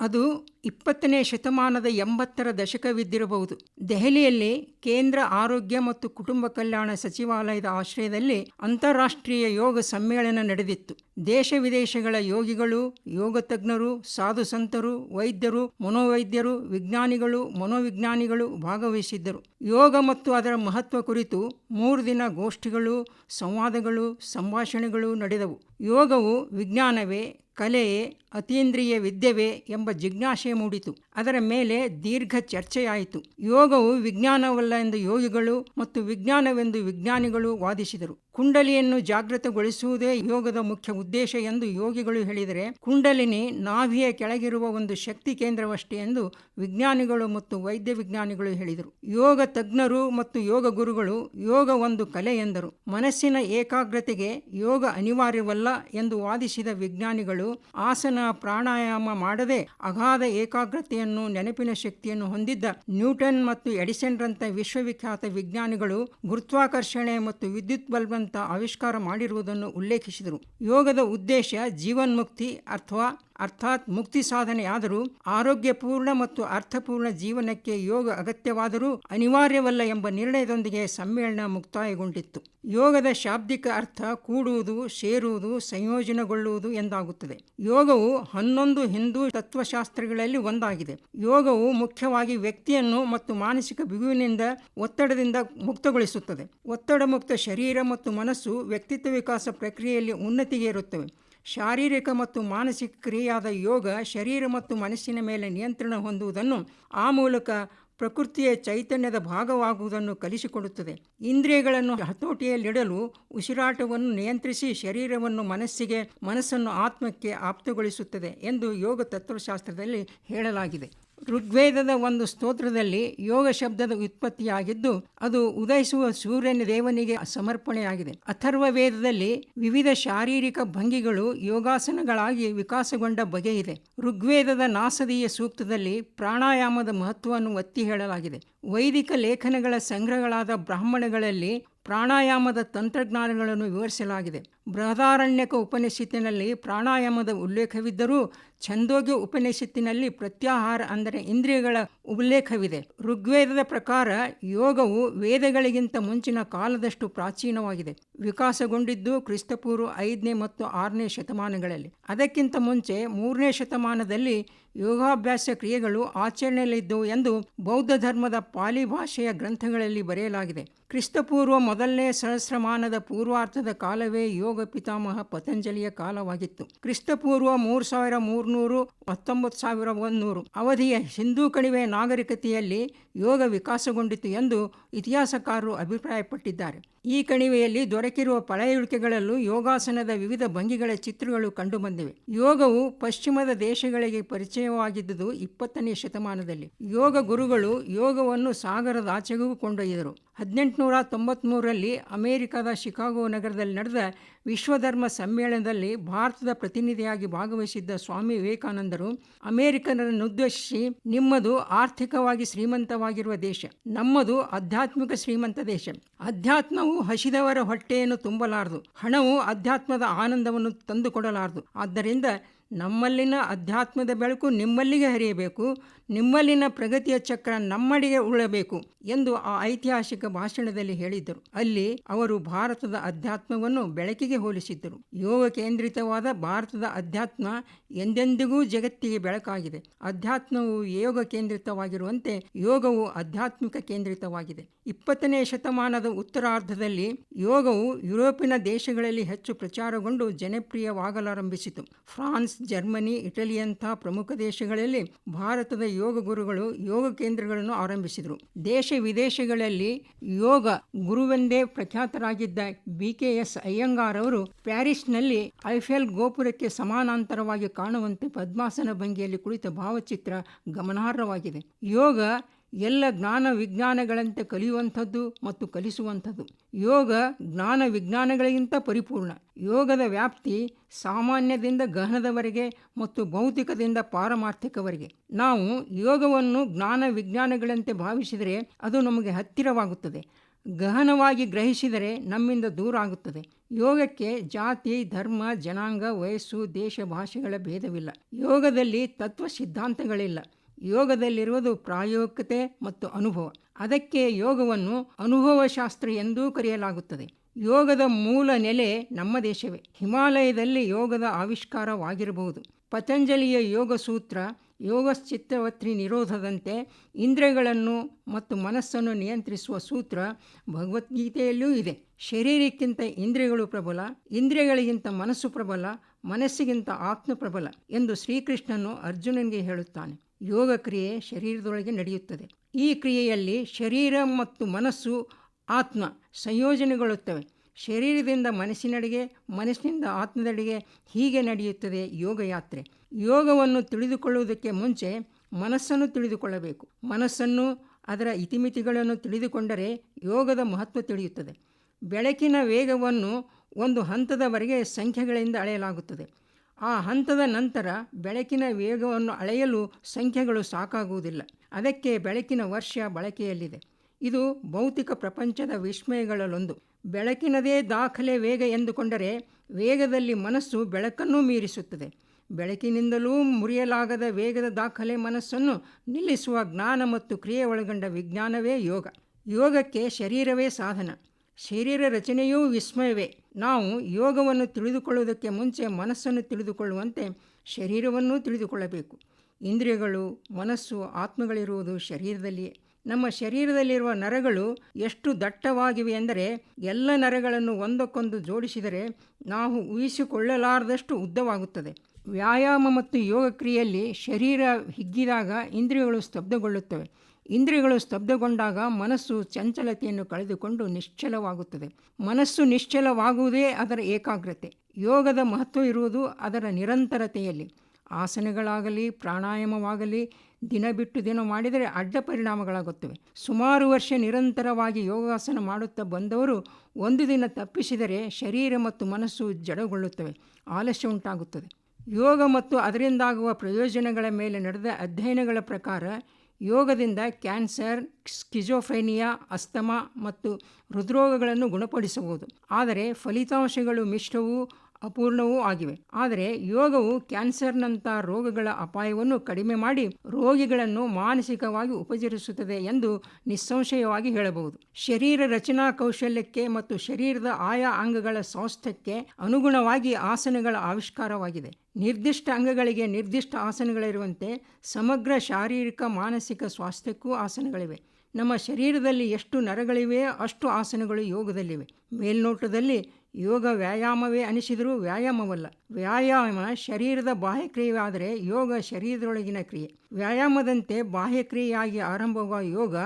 ಅದು ಇಪ್ಪತ್ತನೇ ಶತಮಾನದ ಎಂಬತ್ತರ ದಶಕವಿದ್ದಿರಬಹುದು. ದೆಹಲಿಯಲ್ಲಿ ಕೇಂದ್ರ ಆರೋಗ್ಯ ಮತ್ತು ಕುಟುಂಬ ಕಲ್ಯಾಣ ಸಚಿವಾಲಯದ ಆಶ್ರಯದಲ್ಲಿ ಅಂತಾರಾಷ್ಟ್ರೀಯ ಯೋಗ ಸಮ್ಮೇಳನ ನಡೆದಿತ್ತು. ದೇಶ ವಿದೇಶಗಳ ಯೋಗಿಗಳು, ಯೋಗ ತಜ್ಞರು, ಸಾಧು ಸಂತರು, ವೈದ್ಯರು, ಮನೋವೈದ್ಯರು, ವಿಜ್ಞಾನಿಗಳು, ಮನೋವಿಜ್ಞಾನಿಗಳು ಭಾಗವಹಿಸಿದ್ದರು. ಯೋಗ ಮತ್ತು ಅದರ ಮಹತ್ವ ಕುರಿತು ಮೂರು ದಿನ ಗೋಷ್ಠಿಗಳು, ಸಂವಾದಗಳು, ಸಂಭಾಷಣೆಗಳು ನಡೆದವು. ಯೋಗವು ವಿಜ್ಞಾನವೇ, ಕಲೆಯೇ, ಅತೀಂದ್ರಿಯ ವಿದ್ಯವೇ ಎಂಬ ಜಿಜ್ಞಾಸೆ ಮೂಡಿತು. ಅದರ ಮೇಲೆ ದೀರ್ಘ ಚರ್ಚೆಯಾಯಿತು. ಯೋಗವು ವಿಜ್ಞಾನವಲ್ಲ ಎಂದು ಯೋಗಿಗಳು ಮತ್ತು ವಿಜ್ಞಾನವೆಂದು ವಿಜ್ಞಾನಿಗಳು ವಾದಿಸಿದರು. ಕುಂಡಲಿಯನ್ನು ಜಾಗೃತಗೊಳಿಸುವುದೇ ಯೋಗದ ಮುಖ್ಯ ಉದ್ದೇಶ ಎಂದು ಯೋಗಿಗಳು ಹೇಳಿದರೆ, ಕುಂಡಲಿನಿ ನಾಭಿಯ ಕೆಳಗಿರುವ ಒಂದು ಶಕ್ತಿ ಕೇಂದ್ರವಷ್ಟೇ ಎಂದು ವಿಜ್ಞಾನಿಗಳು ಮತ್ತು ವೈದ್ಯ ವಿಜ್ಞಾನಿಗಳು ಹೇಳಿದರು. ಯೋಗ ತಜ್ಞರು ಮತ್ತು ಯೋಗ ಗುರುಗಳು ಯೋಗ ಒಂದು ಕಲೆ ಎಂದರು. ಮನಸ್ಸಿನ ಏಕಾಗ್ರತೆಗೆ ಯೋಗ ಅನಿವಾರ್ಯವಲ್ಲ ಎಂದು ವಾದಿಸಿದ ವಿಜ್ಞಾನಿಗಳು ಆಸನ ಪ್ರಾಣಾಯಾಮ ಮಾಡದೆ ಅಗಾಧ ಏಕಾಗ್ರತೆಯನ್ನು, ನೆನಪಿನ ಶಕ್ತಿಯನ್ನು ಹೊಂದಿದ್ದ ನ್ಯೂಟನ್ ಮತ್ತು ಎಡಿಸನ್ರಂಥ ವಿಶ್ವವಿಖ್ಯಾತ ವಿಜ್ಞಾನಿಗಳು ಗುರುತ್ವಾಕರ್ಷಣೆ ಮತ್ತು ವಿದ್ಯುತ್ ಬಲ್ಬಂತ ಆವಿಷ್ಕಾರ ಮಾಡಿರುವುದನ್ನು ಉಲ್ಲೇಖಿಸಿದರು. ಯೋಗದ ಉದ್ದೇಶ ಜೀವನ್ಮುಕ್ತಿ ಅಥವಾ ಅರ್ಥಾತ್ ಮುಕ್ತಿ ಸಾಧನೆಯಾದರೂ ಆರೋಗ್ಯಪೂರ್ಣ ಮತ್ತು ಅರ್ಥಪೂರ್ಣ ಜೀವನಕ್ಕೆ ಯೋಗ ಅಗತ್ಯವಾದರೂ ಅನಿವಾರ್ಯವಲ್ಲ ಎಂಬ ನಿರ್ಣಯದೊಂದಿಗೆ ಸಮ್ಮೇಳನ ಮುಕ್ತಾಯಗೊಂಡಿತ್ತು. ಯೋಗದ ಶಾಬ್ದಿಕ ಅರ್ಥ ಕೂಡುವುದು, ಸೇರುವುದು, ಸಂಯೋಜನೆಗೊಳ್ಳುವುದು ಎಂದಾಗುತ್ತದೆ. ಯೋಗವು ಹನ್ನೊಂದು ಹಿಂದೂ ತತ್ವಶಾಸ್ತ್ರಗಳಲ್ಲಿ ಒಂದಾಗಿದೆ. ಯೋಗವು ಮುಖ್ಯವಾಗಿ ವ್ಯಕ್ತಿಯನ್ನು ಮತ್ತು ಮಾನಸಿಕ ಬಿಗುವಿನಿಂದ ಒತ್ತಡದಿಂದ ಮುಕ್ತಗೊಳಿಸುತ್ತದೆ. ಒತ್ತಡ ಮುಕ್ತ ಶರೀರ ಮತ್ತು ಮನಸ್ಸು ವ್ಯಕ್ತಿತ್ವ ವಿಕಾಸ ಪ್ರಕ್ರಿಯೆಯಲ್ಲಿ ಉನ್ನತಿಗೆ ಇರುತ್ತವೆ ಶಾರೀರಿಕ ಮತ್ತು ಮಾನಸಿಕ ಕ್ರಿಯೆಯಾದ ಯೋಗ ಶರೀರ ಮತ್ತು ಮನಸ್ಸಿನ ಮೇಲೆ ನಿಯಂತ್ರಣ ಹೊಂದುವುದನ್ನು ಆ ಮೂಲಕ ಪ್ರಕೃತಿಯ ಚೈತನ್ಯದ ಭಾಗವಾಗುವುದನ್ನು ಕಲಿಸಿಕೊಡುತ್ತದೆ. ಇಂದ್ರಿಯಗಳನ್ನು ಹತೋಟಿಯಲ್ಲಿಡಲು ಉಸಿರಾಟವನ್ನು ನಿಯಂತ್ರಿಸಿ ಶರೀರವನ್ನು ಮನಸ್ಸಿಗೆ, ಮನಸ್ಸನ್ನು ಆತ್ಮಕ್ಕೆ ಆಪ್ತಗೊಳಿಸುತ್ತದೆ ಎಂದು ಯೋಗ ತತ್ವಶಾಸ್ತ್ರದಲ್ಲಿ ಹೇಳಲಾಗಿದೆ. ಋಗ್ವೇದದ ಒಂದು ಸ್ತೋತ್ರದಲ್ಲಿ ಯೋಗ ಶಬ್ದದ ಉತ್ಪತ್ತಿಯಾಗಿದ್ದು, ಅದು ಉದಯಿಸುವ ಸೂರ್ಯನ ದೇವನಿಗೆ ಸಮರ್ಪಣೆಯಾಗಿದೆ. ಅಥರ್ವ ವೇದದಲ್ಲಿ ವಿವಿಧ ಶಾರೀರಿಕ ಭಂಗಿಗಳು ಯೋಗಾಸನಗಳಾಗಿ ವಿಕಾಸಗೊಂಡ ಬಗೆಯಿದೆ ಋಗ್ವೇದದ ನಾಸದೀಯ ಸೂಕ್ತದಲ್ಲಿ ಪ್ರಾಣಾಯಾಮದ ಮಹತ್ವವನ್ನು ಒತ್ತಿ ಹೇಳಲಾಗಿದೆ. ವೈದಿಕ ಲೇಖನಗಳ ಸಂಗ್ರಹಗಳಾದ ಬ್ರಾಹ್ಮಣಗಳಲ್ಲಿ ಪ್ರಾಣಾಯಾಮದ ತಂತ್ರಜ್ಞಾನಗಳನ್ನು ವಿವರಿಸಲಾಗಿದೆ. ಬೃಹದಾರಣ್ಯಕ ಉಪನಿಷತ್ತಿನಲ್ಲಿ ಪ್ರಾಣಾಯಾಮದ ಉಲ್ಲೇಖವಿದ್ದರೂ ಛಂದೋಗ್ಯ ಉಪನಿಷತ್ತಿನಲ್ಲಿ ಪ್ರತ್ಯಾಹಾರ ಅಂದರೆ ಇಂದ್ರಿಯಗಳ ಉಲ್ಲೇಖವಿದೆ. ಋಗ್ವೇದದ ಪ್ರಕಾರ ಯೋಗವು ವೇದಗಳಿಗಿಂತ ಮುಂಚಿನ ಕಾಲದಷ್ಟು ಪ್ರಾಚೀನವಾಗಿದೆ. ವಿಕಾಸಗೊಂಡಿದ್ದು ಕ್ರಿಸ್ತಪೂರ್ವ ಐದನೇ ಮತ್ತು ಆರನೇ ಶತಮಾನಗಳಲ್ಲಿ. ಅದಕ್ಕಿಂತ ಮುಂಚೆ ಮೂರನೇ ಶತಮಾನದಲ್ಲಿ ಯೋಗಾಭ್ಯಾಸ ಕ್ರಿಯೆಗಳು ಆಚರಣೆಯಲ್ಲಿದ್ದವು ಎಂದು ಬೌದ್ಧ ಧರ್ಮದ ಪಾಲಿ ಭಾಷೆಯ ಗ್ರಂಥಗಳಲ್ಲಿ ಬರೆಯಲಾಗಿದೆ. ಕ್ರಿಸ್ತಪೂರ್ವ ಮೊದಲನೇ ಸಹಸ್ರಮಾನದ ಪೂರ್ವಾರ್ಥದ ಕಾಲವೇ ಯೋಗ ಪಿತಾಮಹ ಪತಂಜಲಿಯ ಕಾಲವಾಗಿತ್ತು. ಕ್ರಿಸ್ತಪೂರ್ವ ಮೂರು ಸಾವಿರ ಮೂರ್ನೂರು ಹತ್ತೊಂಬತ್ತು ಸಾವಿರ ಒಂದೂರು ಅವಧಿಯ ಹಿಂದೂ ಕಣಿವೆ ನಾಗರಿಕತೆಯಲ್ಲಿ ಯೋಗ ವಿಕಾಸಗೊಂಡಿತು ಎಂದು ಇತಿಹಾಸಕಾರರು ಅಭಿಪ್ರಾಯಪಟ್ಟಿದ್ದಾರೆ. ಈ ಕಣಿವೆಯಲ್ಲಿ ದೊರಕಿರುವ ಪಳೆಯುಳಿಕೆಗಳಲ್ಲೂ ಯೋಗಾಸನದ ವಿವಿಧ ಭಂಗಿಗಳ ಚಿತ್ರಗಳು ಕಂಡುಬಂದಿವೆ. ಯೋಗವು ಪಶ್ಚಿಮದ ದೇಶಗಳಿಗೆ ಪರಿಚಯವಾಗಿದ್ದುದು ಇಪ್ಪತ್ತನೇ ಶತಮಾನದಲ್ಲಿ. ಯೋಗ ಗುರುಗಳು ಯೋಗವನ್ನು ಸಾಗರದ ಆಚೆಗೂ ಕೊಂಡೊಯ್ದರು. ಹದಿನೆಂಟುನೂರ ತೊಂಬತ್ತ್ಮೂರರಲ್ಲಿ ಅಮೆರಿಕದ ಶಿಕಾಗೋ ನಗರದಲ್ಲಿ ನಡೆದ ವಿಶ್ವಧರ್ಮ ಸಮ್ಮೇಳನದಲ್ಲಿ ಭಾರತದ ಪ್ರತಿನಿಧಿಯಾಗಿ ಭಾಗವಹಿಸಿದ್ದ ಸ್ವಾಮಿ ವಿವೇಕಾನಂದರು ಅಮೆರಿಕನರನ್ನುದ್ದೇಶಿಸಿ ನಿಮ್ಮದು ಆರ್ಥಿಕವಾಗಿ ಶ್ರೀಮಂತವಾಗಿರುವ ದೇಶ, ನಮ್ಮದು ಆಧ್ಯಾತ್ಮಿಕ ಶ್ರೀಮಂತ ದೇಶ. ಅಧ್ಯಾತ್ಮವು ಹಸಿದವರ ಹೊಟ್ಟೆಯನ್ನು ತುಂಬಲಾರದು, ಹಣವು ಅಧ್ಯಾತ್ಮದ ಆನಂದವನ್ನು ತಂದುಕೊಡಲಾರದು. ಆದ್ದರಿಂದ ನಮ್ಮಲ್ಲಿನ ಅಧ್ಯಾತ್ಮದ ಬೆಳಕು ನಿಮ್ಮಲ್ಲಿಗೆ ಹರಿಯಬೇಕು ನಿಮ್ಮಲ್ಲಿನ ಪ್ರಗತಿಯ ಚಕ್ರ ನಮ್ಮಡಿಗೆ ಉಳಬೇಕು ಎಂದು ಆ ಐತಿಹಾಸಿಕ ಭಾಷಣದಲ್ಲಿ ಹೇಳಿದ್ದರು. ಅಲ್ಲಿ ಅವರು ಭಾರತದ ಅಧ್ಯಾತ್ಮವನ್ನು ಬೆಳಕಿಗೆ ಹೋಲಿಸಿದ್ದರು. ಯೋಗ ಕೇಂದ್ರಿತವಾದ ಭಾರತದ ಅಧ್ಯಾತ್ಮ ಎಂದೆಂದಿಗೂ ಜಗತ್ತಿಗೆ ಬೆಳಕಾಗಿದೆ. ಅಧ್ಯಾತ್ಮವು ಯೋಗ ಕೇಂದ್ರಿತವಾಗಿರುವಂತೆ ಯೋಗವು ಆಧ್ಯಾತ್ಮಿಕ ಕೇಂದ್ರಿತವಾಗಿದೆ. ಇಪ್ಪತ್ತನೇ ಶತಮಾನದ ಉತ್ತರಾರ್ಧದಲ್ಲಿ ಯೋಗವು ಯುರೋಪಿನ ದೇಶಗಳಲ್ಲಿ ಹೆಚ್ಚು ಪ್ರಚಾರಗೊಂಡು ಜನಪ್ರಿಯವಾಗಲಾರಂಭಿಸಿತು. ಫ್ರಾನ್ಸ್, ಜರ್ಮನಿ ಇಟಲಿಯಂತಹ ಪ್ರಮುಖ ದೇಶಗಳಲ್ಲಿ ಭಾರತದ ಯೋಗ ಗುರುಗಳು ಯೋಗ ಕೇಂದ್ರಗಳನ್ನು ಆರಂಭಿಸಿದರು. ದೇಶ ವಿದೇಶಗಳಲ್ಲಿ ಯೋಗ ಗುರುವೆಂದೇ ಪ್ರಖ್ಯಾತರಾಗಿದ್ದ ಬಿ ಕೆ ಎಸ್ ಅಯ್ಯಂಗಾರ್ ಅವರು ಪ್ಯಾರಿಸ್ನಲ್ಲಿ ಐಫೆಲ್ ಗೋಪುರಕ್ಕೆ ಸಮಾನಾಂತರವಾಗಿ ಕಾಣುವಂತೆ ಪದ್ಮಾಸನ ಭಂಗಿಯಲ್ಲಿ ಕುಳಿತ ಭಾವಚಿತ್ರ ಗಮನಾರ್ಹವಾಗಿದೆ. ಯೋಗ ಎಲ್ಲ ಜ್ಞಾನ ವಿಜ್ಞಾನಗಳಂತೆ ಕಲಿಯುವಂಥದ್ದು ಮತ್ತು ಕಲಿಸುವಂಥದ್ದು. ಯೋಗ ಜ್ಞಾನ ವಿಜ್ಞಾನಗಳಿಗಿಂತ ಪರಿಪೂರ್ಣ. ಯೋಗದ ವ್ಯಾಪ್ತಿ ಸಾಮಾನ್ಯದಿಂದ ಗಹನದವರೆಗೆ ಮತ್ತು ಭೌತಿಕದಿಂದ ಪಾರಮಾರ್ಥಿಕವರೆಗೆ. ನಾವು ಯೋಗವನ್ನು ಜ್ಞಾನ ವಿಜ್ಞಾನಗಳಂತೆ ಭಾವಿಸಿದರೆ ಅದು ನಮಗೆ ಹತ್ತಿರವಾಗುತ್ತದೆ. ಗಹನವಾಗಿ ಗ್ರಹಿಸಿದರೆ ನಮ್ಮಿಂದ ದೂರ ಆಗುತ್ತದೆ. ಯೋಗಕ್ಕೆ ಜಾತಿ, ಧರ್ಮ, ಜನಾಂಗ, ವಯಸ್ಸು, ದೇಶ, ಭಾಷೆಗಳ ಭೇದವಿಲ್ಲ. ಯೋಗದಲ್ಲಿ ತತ್ವ ಸಿದ್ಧಾಂತಗಳಿಲ್ಲ ಯೋಗದಲ್ಲಿರುವುದು ಪ್ರಾಯೋಗಿಕತೆ ಮತ್ತು ಅನುಭವ. ಅದಕ್ಕೆ ಯೋಗವನ್ನು ಅನುಭವಶಾಸ್ತ್ರ ಎಂದೂ ಕರೆಯಲಾಗುತ್ತದೆ. ಯೋಗದ ಮೂಲ ನೆಲೆ ನಮ್ಮ ದೇಶವೇ. ಹಿಮಾಲಯದಲ್ಲಿ ಯೋಗದ ಆವಿಷ್ಕಾರವಾಗಿರಬಹುದು. ಪತಂಜಲಿಯ ಯೋಗ ಸೂತ್ರ ಯೋಗಶ್ಚಿತ್ತವತ್ರಿ ನಿರೋಧದಂತೆ ಇಂದ್ರಿಯಗಳನ್ನು ಮತ್ತು ಮನಸ್ಸನ್ನು ನಿಯಂತ್ರಿಸುವ ಸೂತ್ರ ಭಗವದ್ಗೀತೆಯಲ್ಲೂ ಇದೆ. ಶರೀರಕ್ಕಿಂತ ಇಂದ್ರಿಯಗಳು ಪ್ರಬಲ, ಇಂದ್ರಿಯಗಳಿಗಿಂತ ಮನಸ್ಸು ಪ್ರಬಲ, ಮನಸ್ಸಿಗಿಂತ ಆತ್ಮ ಪ್ರಬಲ ಎಂದು ಶ್ರೀಕೃಷ್ಣನು ಅರ್ಜುನನಿಗೆ ಹೇಳುತ್ತಾನೆ. ಯೋಗ ಕ್ರಿಯೆ ಶರೀರದೊಳಗೆ ನಡೆಯುತ್ತದೆ. ಈ ಕ್ರಿಯೆಯಲ್ಲಿ ಶರೀರ ಮತ್ತು ಮನಸ್ಸು ಆತ್ಮ ಸಂಯೋಜನೆಗೊಳ್ಳುತ್ತವೆ. ಶರೀರದಿಂದ ಮನಸ್ಸಿನಡೆಗೆ, ಮನಸ್ಸಿನಿಂದ ಆತ್ಮದಡೆಗೆ ಹೀಗೆ ನಡೆಯುತ್ತದೆ ಯೋಗಯಾತ್ರೆ. ಯೋಗವನ್ನು ತಿಳಿದುಕೊಳ್ಳುವುದಕ್ಕೆ ಮುಂಚೆ ಮನಸ್ಸನ್ನು ತಿಳಿದುಕೊಳ್ಳಬೇಕು. ಮನಸ್ಸನ್ನು ಅದರ ಇತಿಮಿತಿಗಳನ್ನು ತಿಳಿದುಕೊಂಡರೆ ಯೋಗದ ಮಹತ್ವ ತಿಳಿಯುತ್ತದೆ. ಬೆಳಕಿನ ವೇಗವನ್ನು ಒಂದು ಹಂತದವರೆಗೆ ಸಂಖ್ಯೆಗಳಿಂದ ಅಳೆಯಲಾಗುತ್ತದೆ. ಆ ಹಂತದ ನಂತರ ಬೆಳಕಿನ ವೇಗವನ್ನು ಅಳೆಯಲು ಸಂಖ್ಯೆಗಳು ಸಾಕಾಗುವುದಿಲ್ಲ. ಅದಕ್ಕೆ ಬೆಳಕಿನ ವರ್ಷ ಬಳಕೆಯಲ್ಲಿದೆ. ಇದು ಭೌತಿಕ ಪ್ರಪಂಚದ ವಿಸ್ಮಯಗಳಲ್ಲೊಂದು. ಬೆಳಕಿನದೇ ದಾಖಲೆ ವೇಗ ಎಂದುಕೊಂಡರೆ ವೇಗದಲ್ಲಿ ಮನಸ್ಸು ಬೆಳಕನ್ನೂ ಮೀರಿಸುತ್ತದೆ. ಬೆಳಕಿನಿಂದಲೂ ಮುರಿಯಲಾಗದ ವೇಗದ ದಾಖಲೆ ಮನಸ್ಸನ್ನು ನಿಲ್ಲಿಸುವ ಜ್ಞಾನ ಮತ್ತು ಕ್ರಿಯೆ ಒಳಗೊಂಡ ವಿಜ್ಞಾನವೇ ಯೋಗ. ಯೋಗಕ್ಕೆ ಶರೀರವೇ ಸಾಧನ. ಶರೀರ ರಚನೆಯೂ ವಿಸ್ಮಯವೇ. ನಾವು ಯೋಗವನ್ನು ತಿಳಿದುಕೊಳ್ಳುವುದಕ್ಕೆ ಮುಂಚೆ ಮನಸ್ಸನ್ನು ತಿಳಿದುಕೊಳ್ಳುವಂತೆ ಶರೀರವನ್ನು ತಿಳಿದುಕೊಳ್ಳಬೇಕು. ಇಂದ್ರಿಯಗಳು, ಮನಸ್ಸು, ಆತ್ಮಗಳಿರುವುದು ಶರೀರದಲ್ಲಿಯೇ. ನಮ್ಮ ಶರೀರದಲ್ಲಿರುವ ನರಗಳು ಎಷ್ಟು ದಟ್ಟವಾಗಿವೆ ಎಂದರೆ ಎಲ್ಲ ನರಗಳನ್ನು ಒಂದಕ್ಕೊಂದು ಜೋಡಿಸಿದರೆ ನಾವು ಊಹಿಸಿಕೊಳ್ಳಲಾರದಷ್ಟು ಉದ್ದವಾಗುತ್ತದೆ. ವ್ಯಾಯಾಮ ಮತ್ತು ಯೋಗ ಕ್ರಿಯೆಯಲ್ಲಿ ಶರೀರ ಹಿಗ್ಗಿದಾಗ ಇಂದ್ರಿಯಗಳು ಸ್ತಬ್ಧಗೊಳ್ಳುತ್ತವೆ. ಇಂದ್ರಿಯಗಳು ಸ್ತಬ್ಧಗೊಂಡಾಗ ಮನಸ್ಸು ಚಂಚಲತೆಯನ್ನು ಕಳೆದುಕೊಂಡು ನಿಶ್ಚಲವಾಗುತ್ತದೆ. ಮನಸ್ಸು ನಿಶ್ಚಲವಾಗುವುದೇ ಅದರ ಏಕಾಗ್ರತೆ. ಯೋಗದ ಮಹತ್ವ ಇರುವುದು ಅದರ ನಿರಂತರತೆಯಲ್ಲಿ. ಆಸನಗಳಾಗಲಿ, ಪ್ರಾಣಾಯಾಮವಾಗಲಿ, ದಿನ ಬಿಟ್ಟು ದಿನ ಮಾಡಿದರೆ ಅಡ್ಡ ಪರಿಣಾಮಗಳಾಗುತ್ತವೆ. ಸುಮಾರು ವರ್ಷ ನಿರಂತರವಾಗಿ ಯೋಗಾಸನ ಮಾಡುತ್ತಾ ಬಂದವರು ಒಂದು ದಿನ ತಪ್ಪಿಸಿದರೆ ಶರೀರ ಮತ್ತು ಮನಸ್ಸು ಜಡಗೊಳ್ಳುತ್ತವೆ, ಆಲಸ್ಯ ಉಂಟಾಗುತ್ತದೆ. ಯೋಗ ಮತ್ತು ಅದರಿಂದಾಗುವ ಪ್ರಯೋಜನಗಳ ಮೇಲೆ ನಡೆದ ಅಧ್ಯಯನಗಳ ಪ್ರಕಾರ ಯೋಗದಿಂದ ಕ್ಯಾನ್ಸರ್ ಸ್ಕಿಜೋಫೈನಿಯಾ ಅಸ್ತಮಾ ಮತ್ತು ಹೃದ್ರೋಗಗಳನ್ನು ಗುಣಪಡಿಸಬಹುದು. ಆದರೆ ಫಲಿತಾಂಶಗಳು ಮಿಶ್ರವೂ ಅಪೂರ್ಣವೂ ಆಗಿವೆ. ಆದರೆ ಯೋಗವು ಕ್ಯಾನ್ಸರ್ನಂಥ ರೋಗಗಳ ಅಪಾಯವನ್ನು ಕಡಿಮೆ ಮಾಡಿ ರೋಗಿಗಳನ್ನು ಮಾನಸಿಕವಾಗಿ ಉಪಚರಿಸುತ್ತದೆ ಎಂದು ನಿಸ್ಸಂಶಯವಾಗಿ ಹೇಳಬಹುದು. ಶರೀರ ರಚನಾ ಕೌಶಲ್ಯಕ್ಕೆ ಮತ್ತು ಶರೀರದ ಆಯಾ ಅಂಗಗಳ ಸ್ವಾಸ್ಥ್ಯಕ್ಕೆ ಅನುಗುಣವಾಗಿ ಆಸನಗಳ ಆವಿಷ್ಕಾರವಾಗಿದೆ. ನಿರ್ದಿಷ್ಟ ಅಂಗಗಳಿಗೆ ನಿರ್ದಿಷ್ಟ ಆಸನಗಳಿರುವಂತೆ ಸಮಗ್ರ ಶಾರೀರಿಕ ಮಾನಸಿಕ ಸ್ವಾಸ್ಥ್ಯಕ್ಕೂ ಆಸನಗಳಿವೆ. ನಮ್ಮ ಶರೀರದಲ್ಲಿ ಎಷ್ಟು ನರಗಳಿವೆ ಅಷ್ಟು ಆಸನಗಳು ಯೋಗದಲ್ಲಿವೆ. ಮೇಲ್ನೋಟದಲ್ಲಿ ಯೋಗ ವ್ಯಾಯಾಮವೇ ಅನಿಸಿದರೂ ವ್ಯಾಯಾಮವಲ್ಲ. ವ್ಯಾಯಾಮ ಶರೀರದ ಬಾಹ್ಯಕ್ರಿಯೆಯಾದರೆ ಯೋಗ ಶರೀರದೊಳಗಿನ ಕ್ರಿಯೆ. ವ್ಯಾಯಾಮದಂತೆ ಬಾಹ್ಯಕ್ರಿಯೆಯಾಗಿ ಆರಂಭವಾಗುವ ಯೋಗ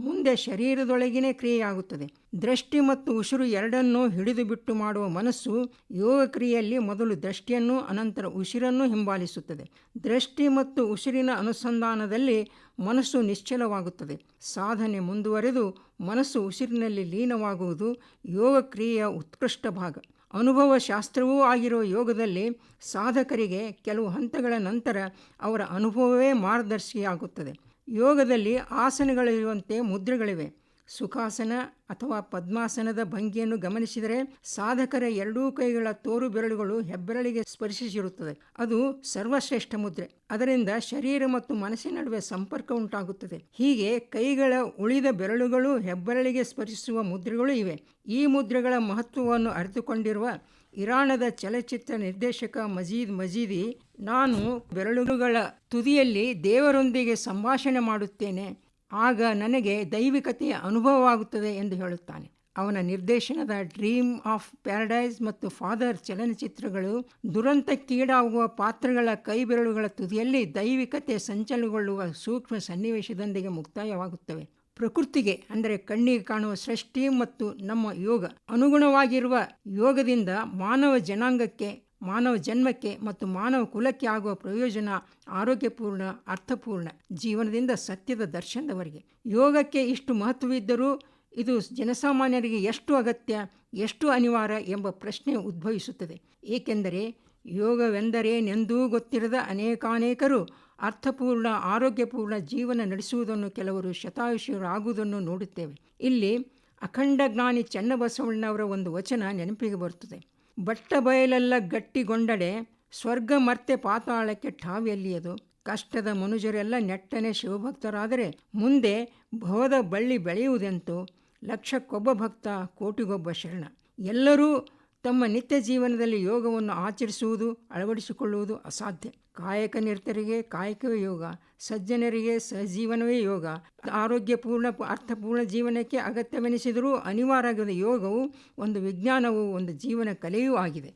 ಮುಂದೆ ಶರೀರದೊಳಗಿನೇ ಕ್ರಿಯೆಯಾಗುತ್ತದೆ. ದೃಷ್ಟಿ ಮತ್ತು ಉಸಿರು ಎರಡನ್ನೂ ಹಿಡಿದು ಬಿಟ್ಟು ಮಾಡುವ ಮನಸ್ಸು ಯೋಗ ಕ್ರಿಯೆಯಲ್ಲಿ ಮೊದಲು ದೃಷ್ಟಿಯನ್ನು, ಅನಂತರ ಉಸಿರನ್ನು ಹಿಂಬಾಲಿಸುತ್ತದೆ. ದೃಷ್ಟಿ ಮತ್ತು ಉಸಿರಿನ ಅನುಸಂಧಾನದಲ್ಲಿ ಮನಸ್ಸು ನಿಶ್ಚಲವಾಗುತ್ತದೆ. ಸಾಧನೆ ಮುಂದುವರೆದು ಮನಸ್ಸು ಉಸಿರಿನಲ್ಲಿ ಲೀನವಾಗುವುದು ಯೋಗ ಕ್ರಿಯೆಯ ಉತ್ಕೃಷ್ಟ ಭಾಗ. ಅನುಭವ ಶಾಸ್ತ್ರವೂ ಆಗಿರುವ ಯೋಗದಲ್ಲಿ ಸಾಧಕರಿಗೆ ಕೆಲವು ಹಂತಗಳ ನಂತರ ಅವರ ಅನುಭವವೇ ಮಾರ್ಗದರ್ಶಿಯಾಗುತ್ತದೆ. ಯೋಗದಲ್ಲಿ ಆಸನಗಳಿರುವಂತೆ ಮುದ್ರೆಗಳಿವೆ. ಸುಖಾಸನ ಅಥವಾ ಪದ್ಮಾಸನದ ಭಂಗಿಯನ್ನು ಗಮನಿಸಿದರೆ ಸಾಧಕರ ಎರಡೂ ಕೈಗಳ ತೋರು ಬೆರಳುಗಳು ಹೆಬ್ಬೆರಳಿಗೆ ಸ್ಪರ್ಶಿಸಿರುತ್ತದೆ ಅದು ಸರ್ವಶ್ರೇಷ್ಠ ಮುದ್ರೆ. ಅದರಿಂದ ಶರೀರ ಮತ್ತು ಮನಸ್ಸಿನ ನಡುವೆ ಸಂಪರ್ಕ ಉಂಟಾಗುತ್ತದೆ. ಹೀಗೆ ಕೈಗಳ ಉಳಿದ ಬೆರಳುಗಳು ಹೆಬ್ಬೆರಳಿಗೆ ಸ್ಪರ್ಶಿಸುವ ಮುದ್ರೆಗಳು ಇವೆ. ಈ ಮುದ್ರೆಗಳ ಮಹತ್ವವನ್ನು ಅರಿತುಕೊಂಡಿರುವ ಇರಾಣದ ಚಲಚಿತ್ರ ನಿರ್ದೇಶಕ ಮಜೀದ್ ಮಜೀದಿ ನಾನು ಬೆರಳುಗಳ ತುದಿಯಲ್ಲಿ ದೇವರೊಂದಿಗೆ ಸಂಭಾಷಣೆ ಮಾಡುತ್ತೇನೆ, ಆಗ ನನಗೆ ದೈವಿಕತೆಯ ಅನುಭವವಾಗುತ್ತದೆ ಎಂದು ಹೇಳುತ್ತಾನೆ. ಅವನ ನಿರ್ದೇಶನದ ಡ್ರೀಮ್ ಆಫ್ ಪ್ಯಾರಡೈಸ್ ಮತ್ತು ಫಾದರ್ ಚಲನಚಿತ್ರಗಳು ದುರಂತಕ್ಕೀಡಾಗುವ ಪಾತ್ರಗಳ ಕೈ ಬೆರಳುಗಳ ತುದಿಯಲ್ಲಿ ದೈವಿಕತೆ ಸಂಚಲನಗೊಳ್ಳುವ ಸೂಕ್ಷ್ಮ ಸನ್ನಿವೇಶದೊಂದಿಗೆ ಮುಕ್ತಾಯವಾಗುತ್ತವೆ. ಪ್ರಕೃತಿಗೆ, ಅಂದರೆ ಕಣ್ಣಿಗೆ ಕಾಣುವ ಸೃಷ್ಟಿ ಮತ್ತು ನಮ್ಮ ಯೋಗ, ಅನುಗುಣವಾಗಿರುವ ಯೋಗದಿಂದ ಮಾನವ ಜನಾಂಗಕ್ಕೆ ಮಾನವ ಜನ್ಮಕ್ಕೆ ಮತ್ತು ಮಾನವ ಕುಲಕ್ಕೆ ಆಗುವ ಪ್ರಯೋಜನ ಆರೋಗ್ಯಪೂರ್ಣ, ಅರ್ಥಪೂರ್ಣ ಜೀವನದಿಂದ ಸತ್ಯದ ದರ್ಶನದವರೆಗೆ. ಯೋಗಕ್ಕೆ ಇಷ್ಟು ಮಹತ್ವವಿದ್ದರೂ ಇದು ಜನಸಾಮಾನ್ಯರಿಗೆ ಎಷ್ಟು ಅಗತ್ಯ, ಎಷ್ಟು ಅನಿವಾರ್ಯ ಎಂಬ ಪ್ರಶ್ನೆ ಉದ್ಭವಿಸುತ್ತದೆ. ಏಕೆಂದರೆ ಯೋಗವೆಂದರೇನೆಂದೂ ಗೊತ್ತಿರದ ಅನೇಕಾನೇಕರು ಅರ್ಥಪೂರ್ಣ, ಆರೋಗ್ಯಪೂರ್ಣ ಜೀವನ ನಡೆಸುವುದನ್ನು ಕೆಲವರು ಶತಾಯುಷರಾಗುವುದನ್ನು ನೋಡುತ್ತೇವೆ. ಇಲ್ಲಿ ಅಖಂಡ ಜ್ಞಾನಿ ಚನ್ನಬಸವಣ್ಣವರ ಒಂದು ವಚನ ನೆನಪಿಗೆ ಬರುತ್ತದೆ. ಬಟ್ಟ ಬಯಲೆಲ್ಲ ಗಟ್ಟಿಗೊಂಡಡೆ ಸ್ವರ್ಗ ಮರ್ತೆ ಪಾತಾಳಕ್ಕೆ ಠಾವೆಲ್ಲಿಯದು ಕಷ್ಟದ ಮನುಜರೆಲ್ಲ ನೆಟ್ಟನೆ ಶಿವಭಕ್ತರಾದರೆ ಮುಂದೆ ಭವದ ಬಳ್ಳಿ ಬೆಳೆಯುವುದೆಂತು? ಲಕ್ಷಕ್ಕೊಬ್ಬ ಭಕ್ತ, ಕೋಟಿಗೊಬ್ಬ ಶರಣ. ಎಲ್ಲರೂ ತಮ್ಮ ನಿತ್ಯ ಜೀವನದಲ್ಲಿ ಯೋಗವನ್ನು ಆಚರಿಸುವುದು, ಅಳವಡಿಸಿಕೊಳ್ಳುವುದು ಅಸಾಧ್ಯ. ಕಾಯಕ ನಿರ್ತರಿಗೆ ಕಾಯಕವೇ ಯೋಗ, ಸಜ್ಜನರಿಗೆ ಸಹಜೀವನವೇ ಯೋಗ. ಆರೋಗ್ಯಪೂರ್ಣ ಅರ್ಥಪೂರ್ಣ ಜೀವನಕ್ಕೆ ಅಗತ್ಯವೆನಿಸಿದರೂ ಅನಿವಾರ್ಯವಾದ ಯೋಗವು, ಒಂದು ವಿಜ್ಞಾನವು, ಒಂದು ಜೀವನ ಕಲೆಯೂ ಆಗಿದೆ.